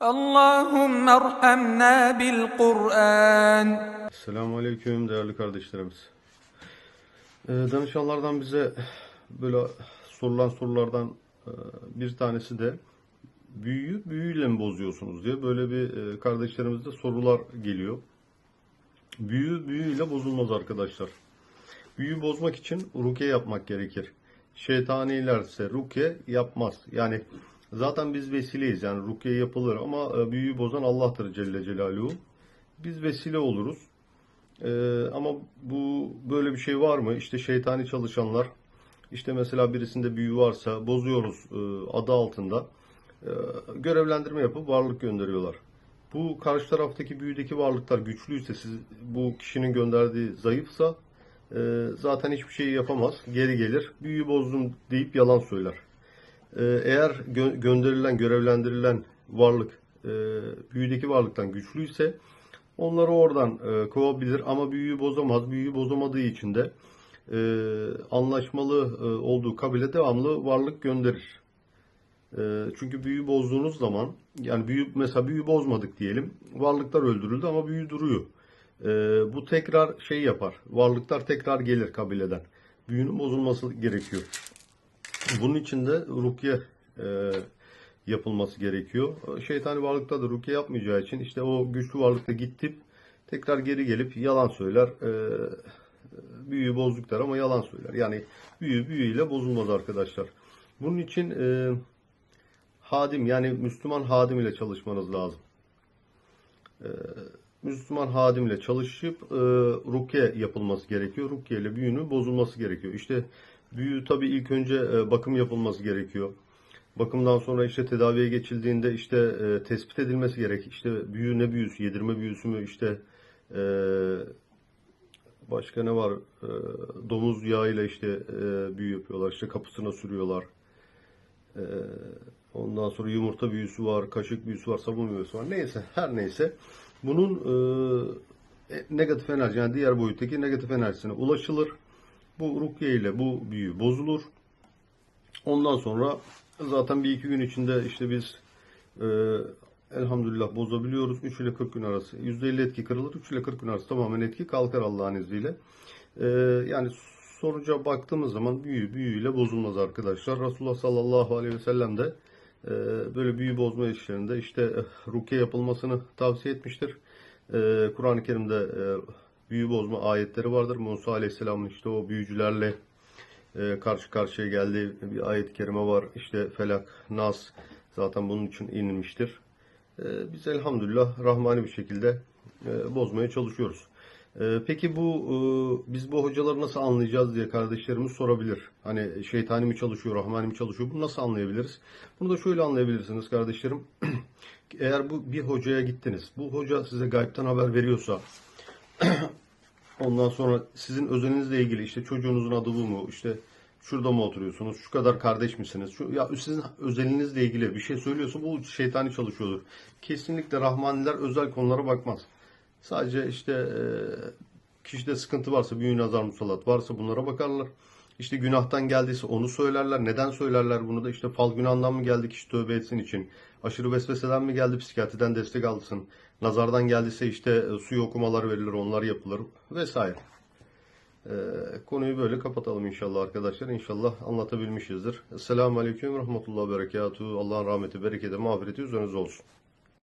Allahümme erhamna bil Kur'an. Selamun Aleyküm değerli kardeşlerimiz. Ee, danışanlardan bize böyle sorulan sorulardan e, bir tanesi de büyüyü büyüyle mi bozuyorsunuz diye böyle bir e, kardeşlerimizde sorular geliyor. Büyü büyüyle bozulmaz arkadaşlar. Büyü bozmak için ruke yapmak gerekir. Şeytanilerse ruke yapmaz. Yani zaten biz vesileyiz yani rukiye yapılır ama e, büyüyü bozan Allah'tır Celle Celaluhu. Biz vesile oluruz. Ee, ama bu böyle bir şey var mı? İşte şeytani çalışanlar, işte mesela birisinde büyü varsa bozuyoruz e, adı altında e, görevlendirme yapıp varlık gönderiyorlar. Bu karşı taraftaki büyüdeki varlıklar güçlüyse, siz bu kişinin gönderdiği zayıfsa e, zaten hiçbir şey yapamaz. Geri gelir, büyüyü bozdum deyip yalan söyler. E, eğer gö- gönderilen, görevlendirilen varlık e, büyüdeki varlıktan güçlüyse Onları oradan e, kovabilir ama büyüyü bozamaz. Büyüyü bozamadığı için de e, anlaşmalı e, olduğu kabile devamlı varlık gönderir. E, çünkü büyü bozduğunuz zaman yani büyü mesela büyü bozmadık diyelim. Varlıklar öldürüldü ama büyü duruyor. E, bu tekrar şey yapar. Varlıklar tekrar gelir kabileden. Büyünün bozulması gerekiyor. Bunun için de rukiye e, yapılması gerekiyor. Şeytani varlıkta da rukiye yapmayacağı için işte o güçlü varlıkta gittip tekrar geri gelip yalan söyler. E, büyüyü bozduk ama yalan söyler. Yani büyü büyüyle bozulmaz arkadaşlar. Bunun için e, hadim yani Müslüman hadim ile çalışmanız lazım. E, Müslüman hadim ile çalışıp e, rukiye yapılması gerekiyor. Rukiye ile büyünün bozulması gerekiyor. İşte büyü tabii ilk önce e, bakım yapılması gerekiyor. Bakımdan sonra işte tedaviye geçildiğinde işte e, tespit edilmesi gerek. İşte büyü ne büyüsü, yedirme büyüsü mü, işte e, başka ne var? E, domuz yağıyla işte e, büyü yapıyorlar. İşte kapısına sürüyorlar. E, ondan sonra yumurta büyüsü var, kaşık büyüsü var, sabun büyüsü var. Neyse, her neyse. Bunun e, negatif enerji yani diğer boyuttaki negatif enerjisine ulaşılır. Bu rukiye ile bu büyü bozulur. Ondan sonra zaten bir iki gün içinde işte biz e, elhamdülillah bozabiliyoruz. 3 ile 40 gün arası. %50 etki kırılır. 3 ile 40 gün arası tamamen etki kalkar Allah'ın izniyle. E, yani sonuca baktığımız zaman büyü büyüyle bozulmaz arkadaşlar. Resulullah sallallahu aleyhi ve sellem de böyle büyü bozma işlerinde işte e, rukiye yapılmasını tavsiye etmiştir. E, Kur'an-ı Kerim'de e, büyü bozma ayetleri vardır. Musa aleyhisselamın işte o büyücülerle e, karşı karşıya geldiği bir ayet-i kerime var. İşte Felak, Nas zaten bunun için inilmiştir. E, biz elhamdülillah rahmani bir şekilde bozmaya çalışıyoruz. E, peki bu e, biz bu hocaları nasıl anlayacağız diye kardeşlerimiz sorabilir. Hani şeytani mi çalışıyor, rahmani mi çalışıyor? Bunu nasıl anlayabiliriz? Bunu da şöyle anlayabilirsiniz kardeşlerim. Eğer bu bir hocaya gittiniz, bu hoca size gaybtan haber veriyorsa Ondan sonra sizin özelinizle ilgili işte çocuğunuzun adı bu mu? İşte şurada mı oturuyorsunuz? Şu kadar kardeş misiniz? Şu, ya sizin özelinizle ilgili bir şey söylüyorsa bu şeytani çalışıyordur. Kesinlikle Rahmaniler özel konulara bakmaz. Sadece işte e, kişide sıkıntı varsa, büyü nazar musallat varsa bunlara bakarlar. İşte günahtan geldiyse onu söylerler. Neden söylerler bunu da? İşte fal günahından mı geldi kişi tövbe etsin için? Aşırı vesveseden mi geldi psikiyatriden destek alsın? Nazardan geldiyse işte e, suyu okumalar verilir, onlar yapılır vesaire. Ee, konuyu böyle kapatalım inşallah arkadaşlar. İnşallah anlatabilmişizdir. Esselamu Aleyküm ve Rahmetullah Berekatuhu. Allah'ın rahmeti, bereketi, mağfireti üzerinize olsun.